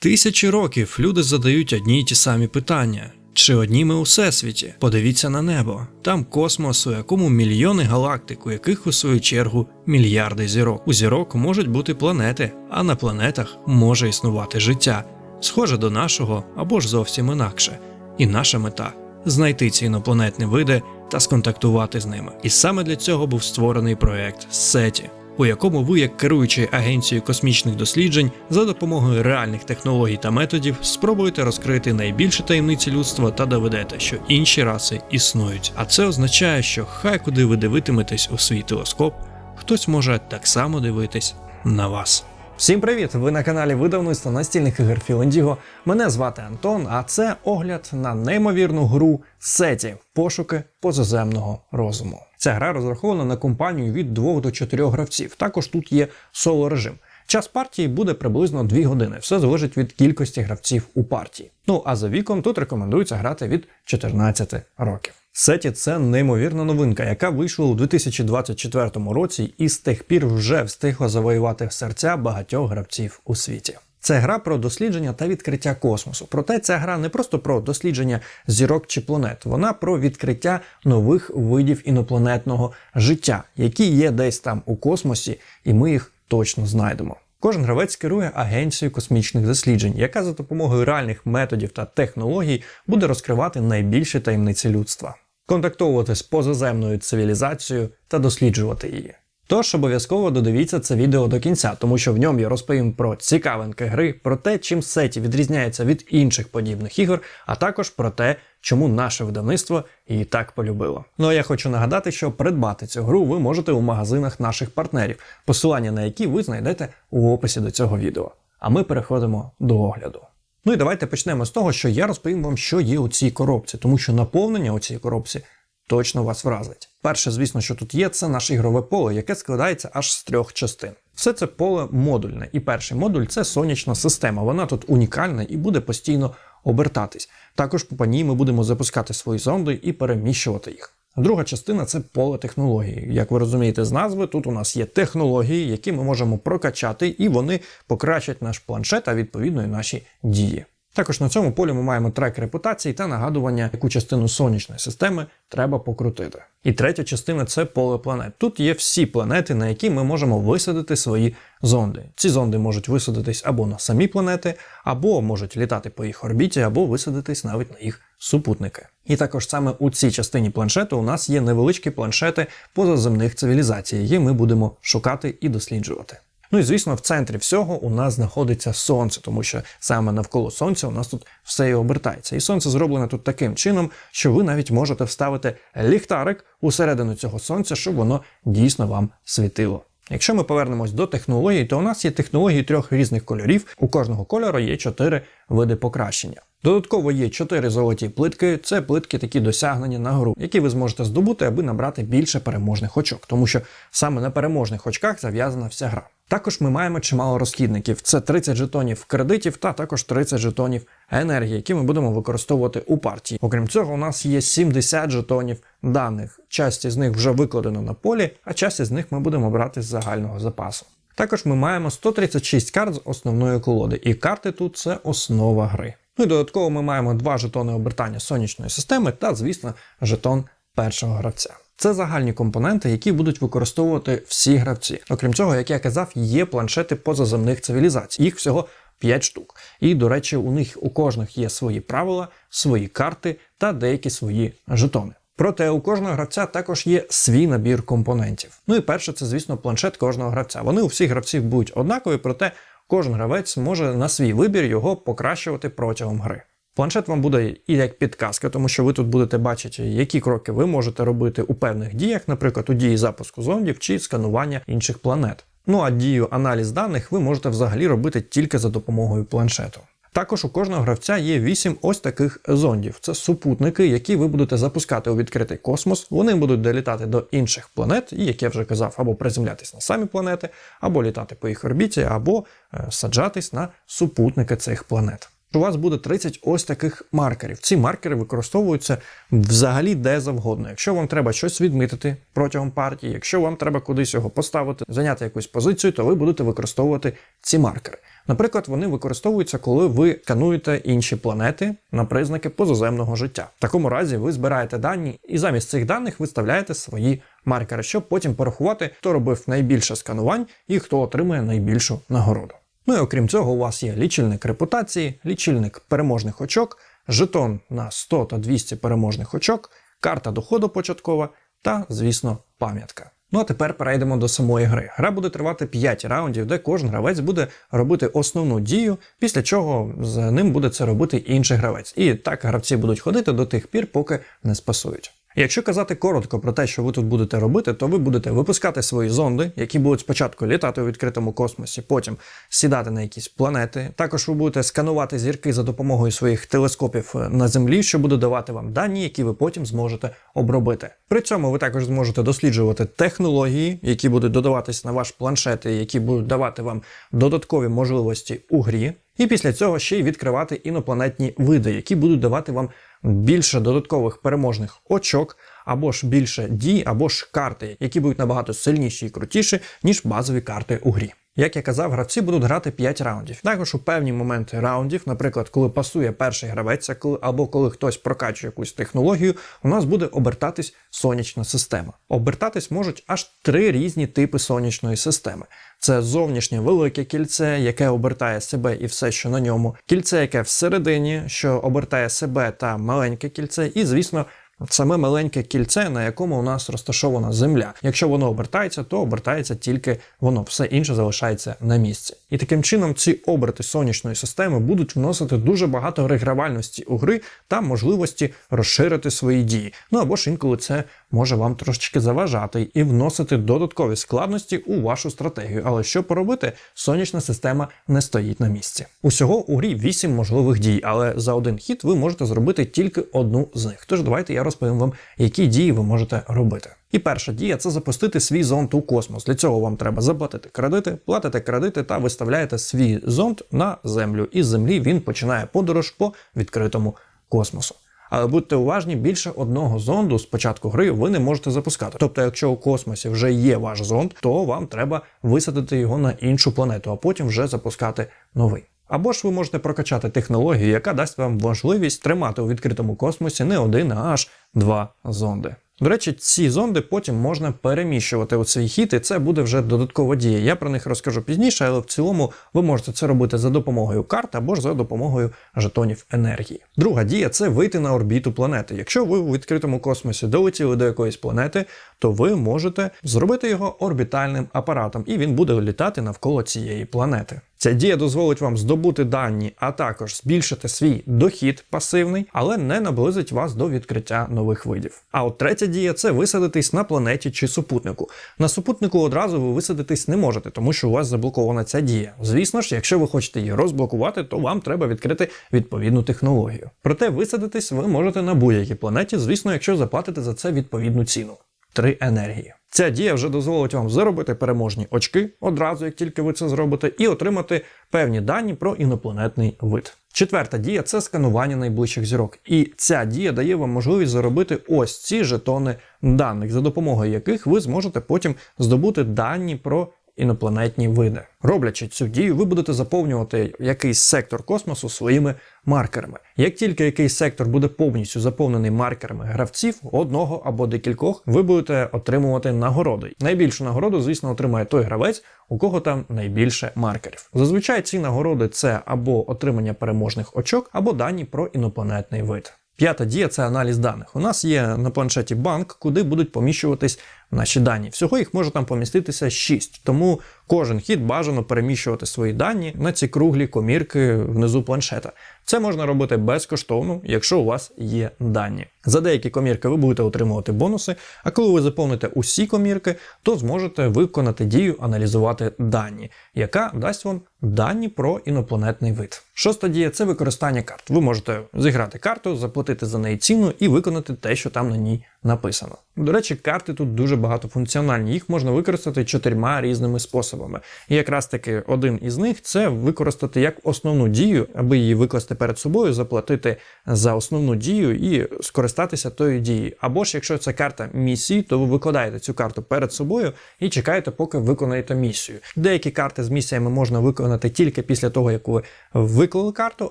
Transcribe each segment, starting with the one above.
Тисячі років люди задають одні й ті самі питання. Чи одні ми у всесвіті? Подивіться на небо. Там космос, у якому мільйони галактик, у яких у свою чергу мільярди зірок. У зірок можуть бути планети, а на планетах може існувати життя, схоже до нашого або ж зовсім інакше. І наша мета знайти ці інопланетні види та сконтактувати з ними. І саме для цього був створений проект SETI, у якому ви, як керуючий агенцією космічних досліджень, за допомогою реальних технологій та методів спробуєте розкрити найбільші таємниці людства та доведете, що інші раси існують. А це означає, що хай куди ви дивитиметесь у свій телескоп, хтось може так само дивитись на вас. Всім привіт! Ви на каналі видавництва настільних ігор Філендіго. Мене звати Антон, а це огляд на неймовірну гру Сеті пошуки позаземного розуму. Ця гра розрахована на компанію від 2 до 4 гравців. Також тут є соло режим. Час партії буде приблизно 2 години. Все залежить від кількості гравців у партії. Ну а за віком тут рекомендується грати від 14 років. Сеті це неймовірна новинка, яка вийшла у 2024 році і з тих пір вже встигла завоювати серця багатьох гравців у світі. Це гра про дослідження та відкриття космосу. Проте ця гра не просто про дослідження зірок чи планет, вона про відкриття нових видів інопланетного життя, які є десь там у космосі, і ми їх точно знайдемо. Кожен гравець керує агенцією космічних досліджень, яка за допомогою реальних методів та технологій буде розкривати найбільші таємниці людства, контактовувати з позаземною цивілізацією та досліджувати її. Тож обов'язково додивіться це відео до кінця, тому що в ньому я розповім про цікавинки гри, про те, чим сеті відрізняється від інших подібних ігор, а також про те, чому наше видавництво її так полюбило. Ну а я хочу нагадати, що придбати цю гру ви можете у магазинах наших партнерів, посилання на які ви знайдете у описі до цього відео. А ми переходимо до огляду. Ну і давайте почнемо з того, що я розповім вам, що є у цій коробці, тому що наповнення у цій коробці точно вас вразить. Перше, звісно, що тут є, це наше ігрове поле, яке складається аж з трьох частин. Все це поле модульне, і перший модуль це сонячна система. Вона тут унікальна і буде постійно обертатись. Також по ній ми будемо запускати свої зонди і переміщувати їх. Друга частина це поле технології. Як ви розумієте з назви, тут у нас є технології, які ми можемо прокачати, і вони покращать наш планшет, а відповідно і наші дії. Також на цьому полі ми маємо трек репутації та нагадування, яку частину сонячної системи треба покрутити. І третя частина це поле планет. Тут є всі планети, на які ми можемо висадити свої зонди. Ці зонди можуть висадитись або на самі планети, або можуть літати по їх орбіті, або висадитись навіть на їх супутники. І також саме у цій частині планшету у нас є невеличкі планшети позаземних цивілізацій, які ми будемо шукати і досліджувати. Ну і звісно, в центрі всього у нас знаходиться сонце, тому що саме навколо сонця у нас тут все і обертається. І сонце зроблене тут таким чином, що ви навіть можете вставити ліхтарик усередину цього сонця, щоб воно дійсно вам світило. Якщо ми повернемось до технологій, то у нас є технології трьох різних кольорів. У кожного кольору є чотири види покращення. Додатково є чотири золоті плитки. Це плитки такі досягнення на гру, які ви зможете здобути, аби набрати більше переможних очок, тому що саме на переможних очках зав'язана вся гра. Також ми маємо чимало розхідників. Це 30 жетонів кредитів та також 30 жетонів енергії, які ми будемо використовувати у партії. Окрім цього, у нас є 70 жетонів даних. Часті з них вже викладено на полі, а часті з них ми будемо брати з загального запасу. Також ми маємо 136 карт з основної колоди, і карти тут це основа гри. Ну і додатково ми маємо два жетони обертання сонячної системи та, звісно, жетон першого гравця. Це загальні компоненти, які будуть використовувати всі гравці. Окрім цього, як я казав, є планшети позаземних цивілізацій. Їх всього 5 штук. І, до речі, у них у кожних є свої правила, свої карти та деякі свої жетони. Проте у кожного гравця також є свій набір компонентів. Ну і перше, це, звісно, планшет кожного гравця. Вони у всіх гравців будуть однакові, проте кожен гравець може на свій вибір його покращувати протягом гри. Планшет вам буде і як підказка, тому що ви тут будете бачити, які кроки ви можете робити у певних діях, наприклад, у дії запуску зондів чи сканування інших планет. Ну а дію аналіз даних ви можете взагалі робити тільки за допомогою планшету. Також у кожного гравця є 8 ось таких зондів. Це супутники, які ви будете запускати у відкритий космос. Вони будуть долітати до інших планет, і, як я вже казав, або приземлятись на самі планети, або літати по їх орбіті, або е, саджатись на супутники цих планет. У вас буде 30 ось таких маркерів. Ці маркери використовуються взагалі де завгодно. Якщо вам треба щось відмітити протягом партії, якщо вам треба кудись його поставити, зайняти якусь позицію, то ви будете використовувати ці маркери. Наприклад, вони використовуються, коли ви скануєте інші планети на признаки позаземного життя. В такому разі ви збираєте дані, і замість цих даних виставляєте свої маркери, щоб потім порахувати, хто робив найбільше сканувань і хто отримує найбільшу нагороду. Ну і окрім цього, у вас є лічильник репутації, лічильник переможних очок, жетон на 100 та 200 переможних очок, карта доходу початкова та, звісно, пам'ятка. Ну а тепер перейдемо до самої гри. Гра буде тривати 5 раундів, де кожен гравець буде робити основну дію, після чого з ним буде це робити інший гравець. І так гравці будуть ходити до тих пір, поки не спасують. Якщо казати коротко про те, що ви тут будете робити, то ви будете випускати свої зонди, які будуть спочатку літати у відкритому космосі, потім сідати на якісь планети. Також ви будете сканувати зірки за допомогою своїх телескопів на землі, що буде давати вам дані, які ви потім зможете обробити. При цьому ви також зможете досліджувати технології, які будуть додаватись на ваш планшет, і які будуть давати вам додаткові можливості у грі. І після цього ще й відкривати інопланетні види, які будуть давати вам більше додаткових переможних очок, або ж більше дій, або ж карти, які будуть набагато сильніші і крутіші, ніж базові карти у грі. Як я казав, гравці будуть грати 5 раундів. Також у певні моменти раундів, наприклад, коли пасує перший гравець, або коли хтось прокачує якусь технологію, у нас буде обертатись сонячна система. Обертатись можуть аж три різні типи сонячної системи. Це зовнішнє велике кільце, яке обертає себе і все, що на ньому, кільце, яке всередині, що обертає себе та маленьке кільце, і, звісно, Саме маленьке кільце, на якому у нас розташована земля. Якщо воно обертається, то обертається тільки воно, все інше залишається на місці. І таким чином ці оберти сонячної системи будуть вносити дуже багато регравальності у гри та можливості розширити свої дії. Ну або ж інколи це може вам трошечки заважати і вносити додаткові складності у вашу стратегію. Але що поробити, сонячна система не стоїть на місці. Усього у грі 8 можливих дій, але за один хід ви можете зробити тільки одну з них. Тож давайте я розповім вам, які дії ви можете робити. І перша дія це запустити свій зонд у космос. Для цього вам треба заплатити кредити, платите кредити та виставляєте свій зонд на землю. І з землі він починає подорож по відкритому космосу. Але будьте уважні, більше одного зонду з початку гри ви не можете запускати. Тобто, якщо у космосі вже є ваш зонд, то вам треба висадити його на іншу планету, а потім вже запускати новий. Або ж ви можете прокачати технологію, яка дасть вам можливість тримати у відкритому космосі не один, а аж два зонди. До речі, ці зонди потім можна переміщувати у цей хід, і це буде вже додаткова дія. Я про них розкажу пізніше, але в цілому ви можете це робити за допомогою карт або ж за допомогою жетонів енергії. Друга дія це вийти на орбіту планети. Якщо ви у відкритому космосі долетіли до якоїсь планети, то ви можете зробити його орбітальним апаратом, і він буде літати навколо цієї планети. Ця дія дозволить вам здобути дані, а також збільшити свій дохід пасивний, але не наблизить вас до відкриття нових видів. А от третя дія це висадитись на планеті чи супутнику. На супутнику одразу ви висадитись не можете, тому що у вас заблокована ця дія. Звісно ж, якщо ви хочете її розблокувати, то вам треба відкрити відповідну технологію. Проте висадитись ви можете на будь-якій планеті, звісно, якщо заплатите за це відповідну ціну. Три енергії. Ця дія вже дозволить вам заробити переможні очки одразу, як тільки ви це зробите, і отримати певні дані про інопланетний вид. Четверта дія це сканування найближчих зірок. І ця дія дає вам можливість заробити ось ці жетони даних, за допомогою яких ви зможете потім здобути дані про інопланетні види. Роблячи цю дію, ви будете заповнювати якийсь сектор космосу своїми маркерами. Як тільки якийсь сектор буде повністю заповнений маркерами гравців, одного або декількох, ви будете отримувати нагороди. Найбільшу нагороду, звісно, отримає той гравець, у кого там найбільше маркерів. Зазвичай ці нагороди це або отримання переможних очок, або дані про інопланетний вид. П'ята дія це аналіз даних. У нас є на планшеті банк, куди будуть поміщуватись наші дані. Всього їх може там поміститися 6, тому кожен хід бажано переміщувати свої дані на ці круглі комірки внизу планшета. Це можна робити безкоштовно, якщо у вас є дані. За деякі комірки ви будете отримувати бонуси, а коли ви заповните усі комірки, то зможете виконати дію аналізувати дані, яка дасть вам дані про інопланетний вид. Шоста дія це використання карт. Ви можете зіграти карту, заплатити за неї ціну і виконати те, що там на ній написано. До речі, карти тут дуже багатофункціональні. Їх можна використати чотирма різними способами. І якраз таки один із них це використати як основну дію, аби її викласти перед собою, заплатити за основну дію і скористатися тою дією. Або ж якщо це карта місії, то ви викладаєте цю карту перед собою і чекаєте, поки виконаєте місію. Деякі карти з місіями можна виконати тільки після того, як ви виклали карту,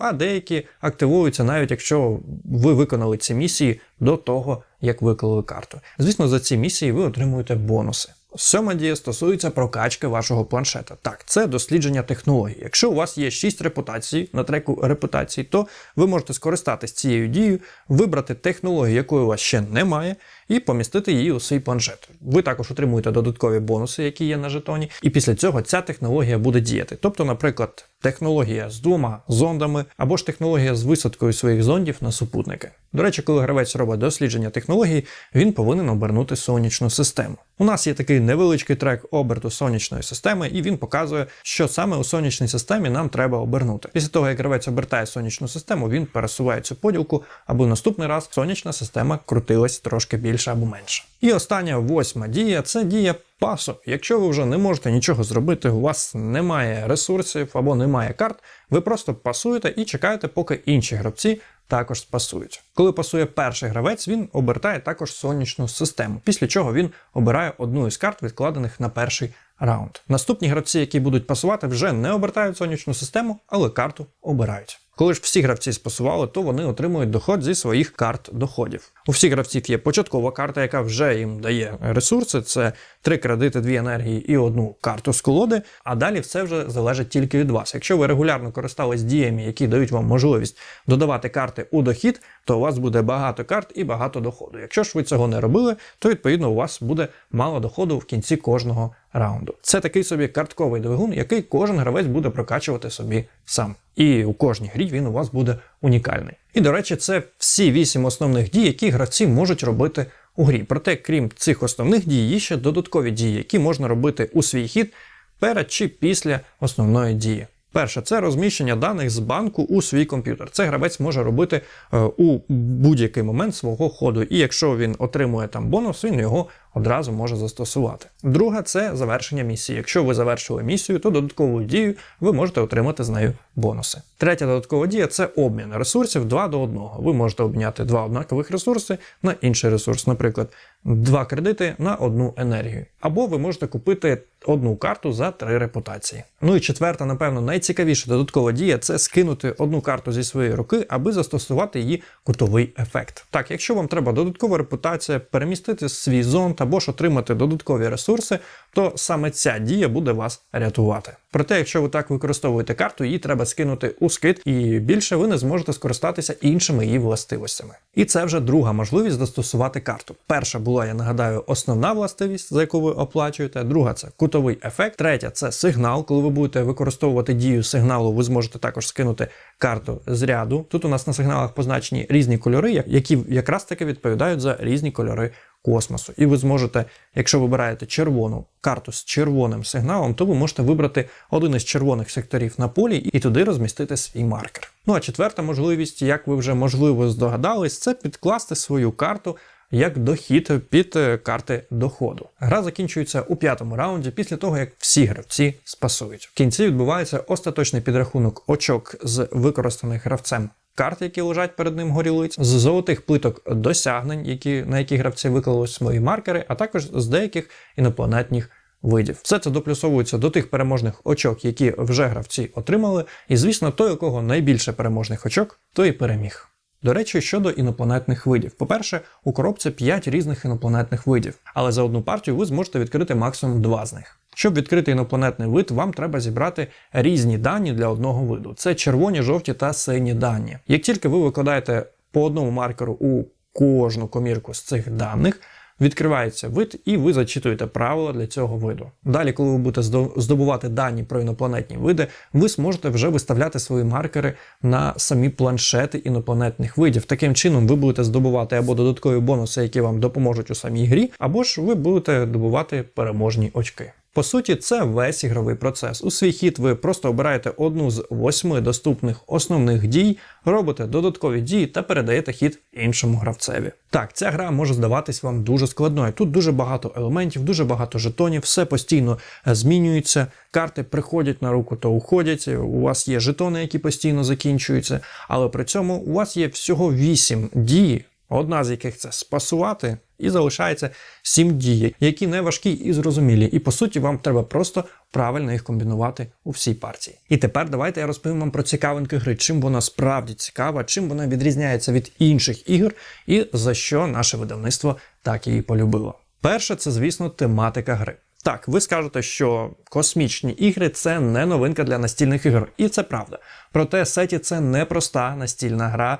а деякі активуються навіть якщо ви виконали ці місії до того, як виклали карту. Звісно, за ці місії ви отримуєте бонуси. Сьома дія стосується прокачки вашого планшета. Так, це дослідження технологій. Якщо у вас є 6 репутацій на треку репутацій, то ви можете скористатись цією дією, вибрати технологію, якої у вас ще немає, і помістити її у свій планшет. Ви також отримуєте додаткові бонуси, які є на жетоні, і після цього ця технологія буде діяти. Тобто, наприклад, технологія з двома зондами або ж технологія з висадкою своїх зондів на супутники. До речі, коли гравець робить дослідження технології, він повинен обернути сонячну систему. У нас є такий невеличкий трек оберту сонячної системи, і він показує, що саме у сонячній системі нам треба обернути. Після того, як гравець обертає сонячну систему, він пересуває цю поділку, аби наступний раз сонячна система крутилась трошки більше або менше. І остання восьма дія це дія пасу. Якщо ви вже не можете нічого зробити, у вас немає ресурсів або немає карт, ви просто пасуєте і чекаєте, поки інші гравці також спасують. Коли пасує перший гравець, він обертає також сонячну систему, після чого він обирає одну із карт, відкладених на перший раунд. Наступні гравці, які будуть пасувати, вже не обертають сонячну систему, але карту обирають. Коли ж всі гравці спасували, то вони отримують доход зі своїх карт доходів. У всіх гравців є початкова карта, яка вже їм дає ресурси. Це три кредити, дві енергії і одну карту з колоди. А далі все вже залежить тільки від вас. Якщо ви регулярно користались діями, які дають вам можливість додавати карти у дохід, то у вас буде багато карт і багато доходу. Якщо ж ви цього не робили, то відповідно у вас буде мало доходу в кінці кожного раунду. Це такий собі картковий двигун, який кожен гравець буде прокачувати собі сам. І у кожній грі він у вас буде унікальний. І до речі, це всі вісім основних дій, які гравці можуть робити у грі. Проте, крім цих основних дій, є ще додаткові дії, які можна робити у свій хід перед чи після основної дії. Перше, це розміщення даних з банку у свій комп'ютер. Це гравець може робити е, у будь-який момент свого ходу. І якщо він отримує там бонус, він його одразу може застосувати. Друге, це завершення місії. Якщо ви завершили місію, то додатковою дією ви можете отримати з нею бонуси. Третя додаткова дія це обмін ресурсів 2 до 1. Ви можете обміняти два однакових ресурси на інший ресурс, наприклад, два кредити на одну енергію. Або ви можете купити одну карту за три репутації. Ну і четверта, напевно, найцікавіша додаткова дія це скинути одну карту зі своєї руки, аби застосувати її кутовий ефект. Так, якщо вам треба додаткова репутація, перемістити свій зонд або ж отримати додаткові ресурси, то саме ця дія буде вас рятувати. Проте, якщо ви так використовуєте карту, її треба скинути у скид, і більше ви не зможете скористатися іншими її властивостями. І це вже друга можливість застосувати карту. Перша була, я нагадаю, основна властивість, за яку ви оплачуєте. Друга це кутовий ефект. Третя це сигнал. Коли ви будете використовувати дію сигналу, ви зможете також скинути карту з ряду. Тут у нас на сигналах позначені різні кольори, які якраз таки відповідають за різні кольори космосу. І ви зможете, якщо вибираєте червону карту з червоним сигналом, то ви можете вибрати один із червоних секторів на полі і туди розмістити свій маркер. Ну а четверта можливість, як ви вже можливо здогадались, це підкласти свою карту. Як дохід під е, карти доходу. Гра закінчується у п'ятому раунді після того, як всі гравці спасують. В кінці відбувається остаточний підрахунок очок з використаних гравцем карт, які лежать перед ним горілиць, з золотих плиток досягнень, які, на які гравці виклали свої маркери, а також з деяких інопланетних видів. Все це доплюсовується до тих переможних очок, які вже гравці отримали. І звісно, той, у кого найбільше переможних очок, той і переміг. До речі, щодо інопланетних видів. По-перше, у коробці 5 різних інопланетних видів, але за одну партію ви зможете відкрити максимум 2 з них. Щоб відкрити інопланетний вид, вам треба зібрати різні дані для одного виду. Це червоні, жовті та сині дані. Як тільки ви викладаєте по одному маркеру у кожну комірку з цих даних, відкривається вид, і ви зачитуєте правила для цього виду. Далі, коли ви будете здобувати дані про інопланетні види, ви зможете вже виставляти свої маркери на самі планшети інопланетних видів. Таким чином, ви будете здобувати або додаткові бонуси, які вам допоможуть у самій грі, або ж ви будете добувати переможні очки. По суті, це весь ігровий процес. У свій хід ви просто обираєте одну з восьми доступних основних дій, робите додаткові дії та передаєте хід іншому гравцеві. Так, ця гра може здаватись вам дуже складною. Тут дуже багато елементів, дуже багато жетонів, все постійно е, змінюється. Карти приходять на руку, то уходять. У вас є жетони, які постійно закінчуються, але при цьому у вас є всього 8 дій, одна з яких це спасувати, і залишається 7 дій, які не важкі і зрозумілі. І по суті, вам треба просто правильно їх комбінувати у всій партії. І тепер давайте я розповім вам про цікавинки гри, чим вона справді цікава, чим вона відрізняється від інших ігор, і за що наше видавництво так її полюбило. Перше, це, звісно, тематика гри. Так, ви скажете, що космічні ігри це не новинка для настільних ігор, і це правда. Проте сеті це не проста настільна гра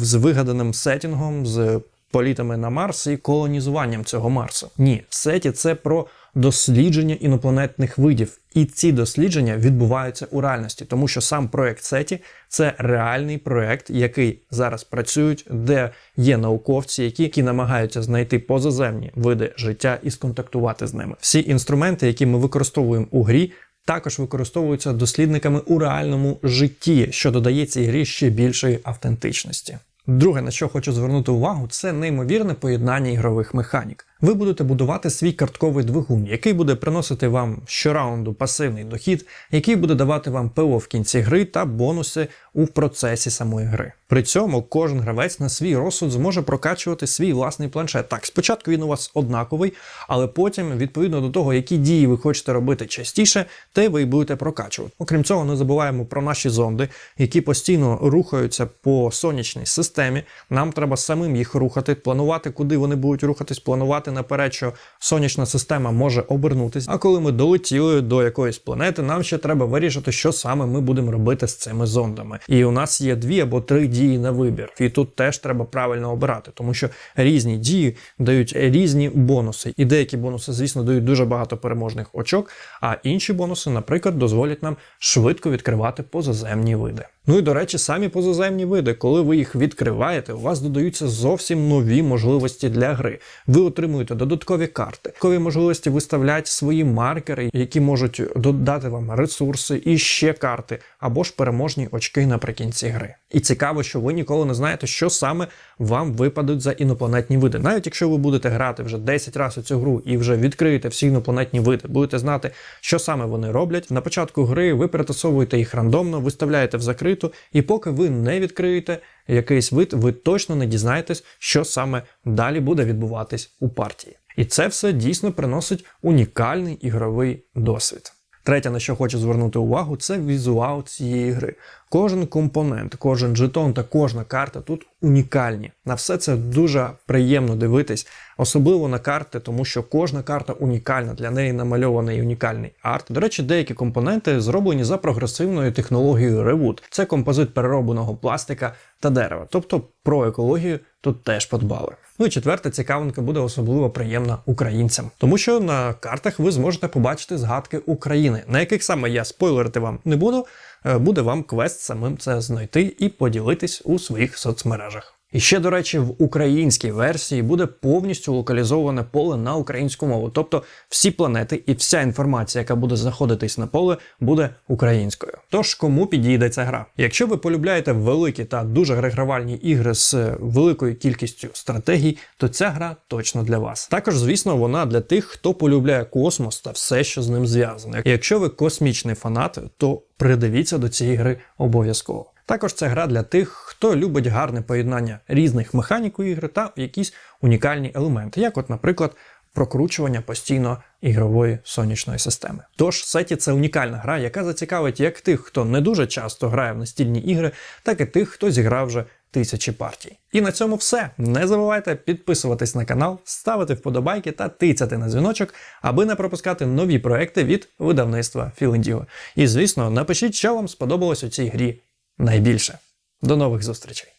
з вигаданим сетінгом, з політами на Марс і колонізуванням цього Марсу. Ні, сеті це про дослідження інопланетних видів. І ці дослідження відбуваються у реальності, тому що сам проект Сеті це реальний проект, який зараз працюють, де є науковці, які, які намагаються знайти позаземні види життя і сконтактувати з ними. Всі інструменти, які ми використовуємо у грі. Також використовуються дослідниками у реальному житті, що додає цій грі ще більшої автентичності. Друге, на що хочу звернути увагу, це неймовірне поєднання ігрових механік. Ви будете будувати свій картковий двигун, який буде приносити вам щораунду пасивний дохід, який буде давати вам ПО в кінці гри та бонуси у процесі самої гри. При цьому кожен гравець на свій розсуд зможе прокачувати свій власний планшет. Так, спочатку він у вас однаковий, але потім, відповідно до того, які дії ви хочете робити частіше, те ви й будете прокачувати. Окрім цього, не забуваємо про наші зонди, які постійно рухаються по сонячній системі. Нам треба самим їх рухати, планувати, куди вони будуть рухатись, планувати наперед, що сонячна система може обернутися. А коли ми долетіли до якоїсь планети, нам ще треба вирішити, що саме ми будемо робити з цими зондами. І у нас є дві або три дії на вибір. І тут теж треба правильно обирати, тому що різні дії дають різні бонуси. І деякі бонуси, звісно, дають дуже багато переможних очок, а інші бонуси, наприклад, дозволять нам швидко відкривати позаземні види. Ну і до речі, самі позаземні види, коли ви їх відкриваєте, у вас додаються зовсім нові можливості для гри. Ви отримуєте додаткові карти, додаткові можливості виставляти свої маркери, які можуть додати вам ресурси і ще карти, або ж переможні очки наприкінці гри. І цікаво, що ви ніколи не знаєте, що саме вам випадуть за інопланетні види. Навіть якщо ви будете грати вже 10 разів цю гру і вже відкриєте всі інопланетні види, будете знати, що саме вони роблять. На початку гри ви перетасовуєте їх рандомно, виставляєте в закриту, і поки ви не відкриєте якийсь вид, ви точно не дізнаєтесь, що саме далі буде відбуватись у партії. І це все дійсно приносить унікальний ігровий досвід. Третє, на що хочу звернути увагу, це візуал цієї гри. Кожен компонент, кожен жетон та кожна карта тут унікальні. На все це дуже приємно дивитись, особливо на карти, тому що кожна карта унікальна, для неї намальований унікальний арт. До речі, деякі компоненти зроблені за прогресивною технологією Rewood. Це композит переробленого пластика та дерева. Тобто про екологію тут теж подбали. Ну і четверта цікавинка буде особливо приємна українцям, тому що на картах ви зможете побачити згадки України, на яких саме я спойлерити вам не буду. е, Буде вам квест самим це знайти і поділитись у своїх соцмережах. І ще, до речі, в українській версії буде повністю локалізоване поле на українську мову. Тобто всі планети і вся інформація, яка буде знаходитись на поле, буде українською. Тож кому підійде ця гра? Якщо ви полюбляєте великі та дуже грегравальні ігри з великою кількістю стратегій, то ця гра точно для вас. Також, звісно, вона для тих, хто полюбляє космос та все, що з ним зв'язане. Якщо ви космічний фанат, то придивіться до цієї гри обов'язково. Також це гра для тих, хто любить гарне поєднання різних механік у ігри та якісь унікальні елементи, як, от, наприклад, прокручування постійно ігрової сонячної системи. Тож сеті це унікальна гра, яка зацікавить як тих, хто не дуже часто грає в настільні ігри, так і тих, хто зіграв вже тисячі партій. І на цьому все. Не забувайте підписуватись на канал, ставити вподобайки та тицяти на дзвіночок, аби не пропускати нові проекти від видавництва Філендіго. І звісно, напишіть, що вам сподобалось у цій грі найбільше. До нових зустрічей!